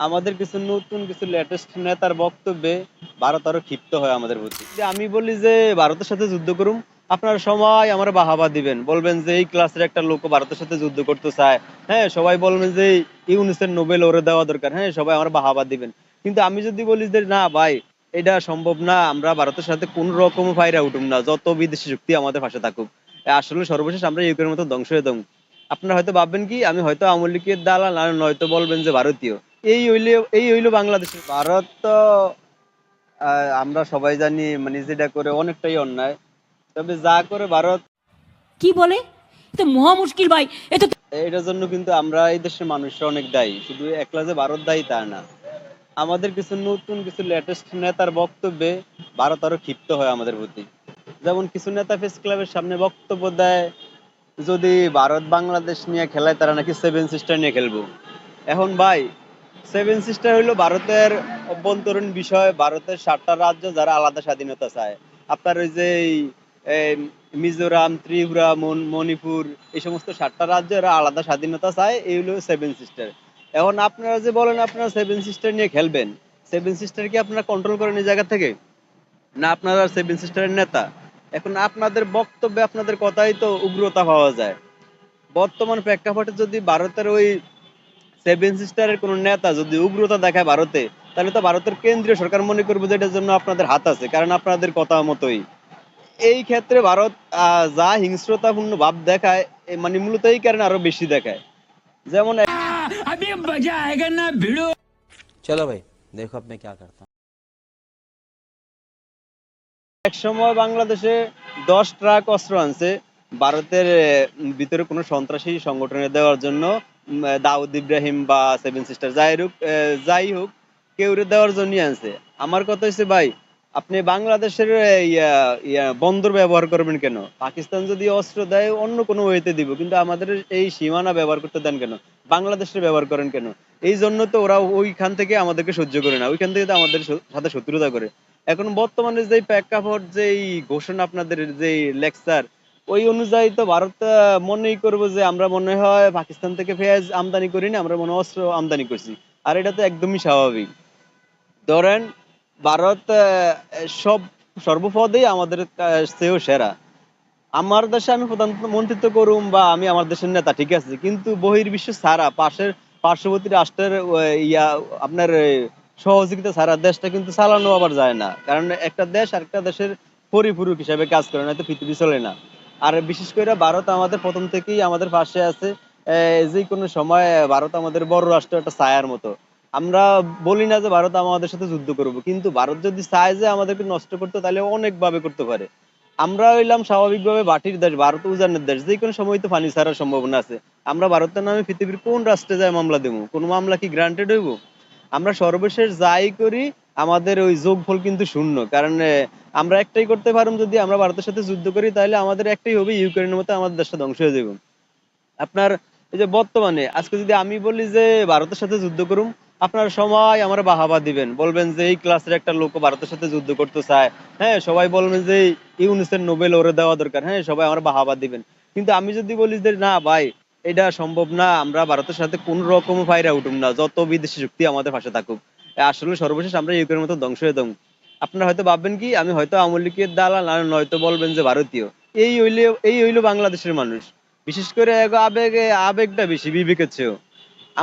আমাদের কিছু নতুন কিছু লেটেস্ট নেতার বক্তব্যে ভারত আরও ক্ষিপ্ত হয় আমাদের প্রতি। আমি বলি যে, ভারতের সাথে যুদ্ধ করুম আপনারা সবাই আমার বাহাবা দিবেন। বলবেন যে, এই ক্লাসের একটা লোক ভারতের সাথে যুদ্ধ করতে চায়। হ্যাঁ সবাই বলবেন যে ইউনিসের নোবেল ওরে দেওয়া দরকার। হ্যাঁ সবাই আমার বাহাবা দিবেন। কিন্তু আমি যদি বলি যে, না ভাই, এটা সম্ভব না। আমরা ভারতের সাথে কোন রকম ফাইরা উঠুম না। যত বিদেশি শক্তি আমাদের পাশে থাকুক। আসলে সর্বশেষ আমরা ইউক্রেনের মতো ধ্বংস হয়ে দেবো আপনারা হয়তো ভাববেন কি, আমি হয়তো আওয়ামী লীগের দালাল নয়তো বলবেন যে, ভারতীয়। এই হইলে এই হইল বাংলাদেশের ভারত তো আমরা সবাই জানি মানে যেটা করে অনেকটাই অন্যায়। তবে যা করে ভারত কি বলে? তো মহা মুশকিল ভাই। এ তো এটার জন্য কিন্তু আমরা এই দেশের মানুষরা অনেক দায়ী। শুধু একলা যে ভারত দায়ী তা না। আমাদের কিছু নতুন কিছু লেটেস্ট নেতার বক্তব্যে ভারত আরও ক্ষিপ্ত হয় আমাদের প্রতি। যেমন কিছু নেতা ফেস ক্লাবের সামনে বক্তব্য দেয় যদি ভারত বাংলাদেশ নিয়ে খেলায় তারা নাকি সেভেন সিস্টার নিয়ে খেলব। এখন ভাই সেভেন সিস্টার হইল ভারতের অভ্যন্তরীণ বিষয়, ভারতের সাতটা রাজ্য যারা আলাদা স্বাধীনতা চায়। আপনার ওই যে মিজোরাম, ত্রিপুরা মণিপুর, এই সমস্ত সাতটা রাজ্য এরা আলাদা স্বাধীনতা চায়, এই হলো সেভেন সিস্টার এখন আপনারা যে বলেন আপনারা সেভেন সিস্টার নিয়ে খেলবেন সেভেন সিস্টার কি আপনারা কন্ট্রোল করেন এই জায়গা থেকে? না আপনারা সেভেন সিস্টারের নেতা? এখন আপনাদের বক্তব্যে আপনাদের কথাই তো উগ্রতা পাওয়া যায়। বর্তমান প্রেক্ষাপটে যদি ভারতের ওই সেভেন সিস্টারের কোন নেতা যদি উগ্রতা দেখায় ভারতে তাহলে তো ভারতের কেন্দ্রীয় সরকার মনে করবে যে এটার জন্য আপনাদের হাত আছে কারণ আপনাদের কথা মতোই। এই ক্ষেত্রে ভারত যা হিংস্রতাপূর্ণ ভাব দেখায় মানে মূলত এই কারণে আরও বেশি দেখায়। যেমন চলো ভাই দেখো আপনি কি করতে এক সময় বাংলাদেশে দশ ট্রাক অস্ত্র আনছে ভারতের ভিতরে কোনো সন্ত্রাসী সংগঠনে দেওয়ার জন্য। দাউদ ইব্রাহিম বা সেভেন সিস্টার, যাই হোক যাই হোক, কেউ দেওয়ার জন্যই আনছে। আমার কথা হচ্ছে ভাই, আপনি বাংলাদেশের বন্দর ব্যবহার করবেন কেন? পাকিস্তান যদি অস্ত্র দেয়, অন্য কোনো ওয়েতে দিব, কিন্তু আমাদের এই সীমানা ব্যবহার করতে দেন কেন? বাংলাদেশের ব্যবহার করেন কেন? এই জন্য তো ওরা ওইখান থেকে আমাদেরকে সহ্য করে না, ওইখান থেকে তো আমাদের সাথে শত্রুতা করে। এখন বর্তমানে যে প্রেক্ষাপট যে ঘোষণা আপনাদের যে লেকচার ওই অনুযায়ী তো ভারত মনেই করব যে আমরা মনে হয় পাকিস্তান থেকে পেঁয়াজ আমদানি করি না, আমরা মনে অস্ত্র আমদানি করছি। আর এটা তো একদমই স্বাভাবিক। ধরেন, ভারত সব, সর্বপদেই আমাদের চেয়েও সেরা। আমার দেশে আমি প্রধানমন্ত্রিত্ব করুম বা আমি আমার দেশের নেতা, ঠিক আছে। কিন্তু বহির্বিশ্ব ছাড়া পাশের, পার্শ্ববর্তী রাষ্ট্রের ইয়া, আপনার সহযোগিতা ছাড়া দেশটা কিন্তু চালানো আবার যায় না। কারণ একটা দেশ আরেকটা দেশের পরিপূরক হিসাবে কাজ করে না তো পৃথিবী চলে না। আর বিশেষ করে ভারত আমাদের প্রথম থেকেই আমাদের পাশে আছে যে কোনো সময় ভারত আমাদের বড় রাষ্ট্র একটা ছায়ার মতো। আমরা বলি না যে ভারত আমাদের সাথে যুদ্ধ করব, কিন্তু ভারত যদি চায় যে আমাদেরকে নষ্ট করতে তাহলে অনেক ভাবে করতে পারে। আমরা হইলাম স্বাভাবিকভাবে বাটির দেশ, ভারত উজানের দেশ, যে কোনো সময় তো পানি ছাড়ার সম্ভাবনা আছে। আমরা ভারতের নামে পৃথিবীর কোন রাষ্ট্রে যায় মামলা দেবো কোন মামলা কি গ্রান্টেড হইব? আমরা সর্বশেষ যাই করি আমাদের ওই যোগফল কিন্তু শূন্য। কারণ আমরা একটাই করতে পারুম যদি আমরা ভারতের সাথে যুদ্ধ করি, তাহলে আমাদের একটাই হবে ইউক্রেনের মতো আমাদের দেশটা ধ্বংস হয়ে যাবে। আপনার, এই যে বর্তমানে, আজকে যদি আমি বলি যে ভারতের সাথে যুদ্ধ করুম, আপনারা সবাই আমার বাহাবা দিবেন। বলবেন যে এই ক্লাসের একটা লোক ভারতের সাথে যুদ্ধ করতে চায়। হ্যাঁ সবাই বলবেন যে ইউনিসের নোবেল ওরে দেওয়া দরকার। হ্যাঁ সবাই আমার বাহাবা দিবেন। কিন্তু আমি যদি বলি যে না ভাই, এটা সম্ভব না, আমরা ভারতের সাথে কোন রকম ফাইরা উঠুম না, যত বিদেশি শক্তি আমাদের পাশে থাকুক। আসলে সর্বশেষ আমরা ইউক্রেনের মতো ধ্বংস হয়ে দেবো আপনারা হয়তো ভাববেন কি, আমি হয়তো আওয়ামী লীগের দালাল, আর নয়তো বলবেন যে ভারতীয়। এই হইলে, এই হইল বাংলাদেশের মানুষ। বিশেষ করে আবেগে, আবেগটা বেশি বিবেকের চেয়েও।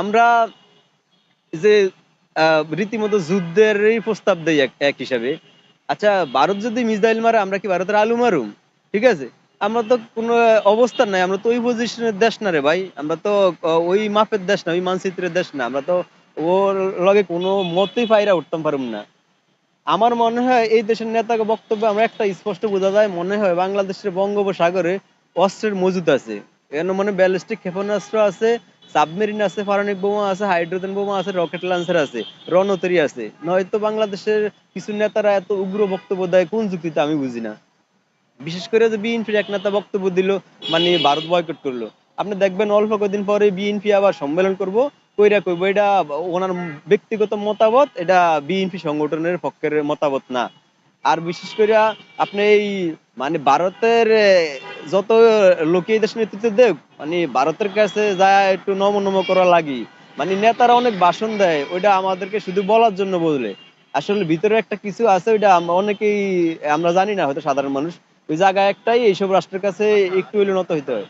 আমরা যে রীতিমতো যুদ্ধেরই প্রস্তাব দেই এক হিসাবে। আচ্ছা ভারত যদি মিসাইল মারে, আমরা কি ভারতের আলু মারুম? ঠিক আছে? আমরা তো কোনো অবস্থান নাই, আমরা তো ওই পজিশনের দেশ না রে ভাই। আমরা তো ওই মাপের দেশ না, ওই মানচিত্রের দেশ না। আমরা তো ওর লগে কোনো মতেই ফাইরা উঠতাম পারুম না। আমার মনে হয় এই দেশের নেতাকে বক্তব্য আমরা একটা স্পষ্ট বোঝা যায়, মনে হয় বাংলাদেশের বঙ্গোপসাগরে অস্ত্রের মজুদ আছে। এখানে মানে ব্যালিস্টিক ক্ষেপণাস্ত্র আছে, সাবমেরিন আছে, পারমাণবিক বোমা আছে, হাইড্রোজেন বোমা আছে, রকেট লঞ্চার আছে, রণতরী আছে। নয়তো বাংলাদেশের কিছু নেতারা এত উগ্র বক্তব্য দেয়, কোন যুক্তিতে আমি বুঝি না। বিশেষ করে যে বিএনপির এক নেতা বক্তব্য দিল মানে ভারত বয়কট করল। আপনি দেখবেন অল্প কদিন পরে বিএনপি আবার সম্মেলন করব। কইরা কইব, এটা ওনার ব্যক্তিগত মতামত, এটা বিএনপি সংগঠনের পক্ষের মতামত না। আর বিশেষ করে আপনি এই মানে ভারতের যত লোকে এই দেশের নেতৃত্ব দেখ মানে ভারতের কাছে যা একটু নম নম করা লাগি। মানে নেতারা অনেক ভাষণ দেয়, ওইটা আমাদেরকে শুধু বলার জন্য বলে আসলে ভিতরে একটা কিছু আছে, ওইটা অনেকেই, আমরা জানি না, হয়তো সাধারণ মানুষ। ওই জায়গা একটাই, এইসব রাষ্ট্রের কাছে একটু হইলে নত হইতে হয়।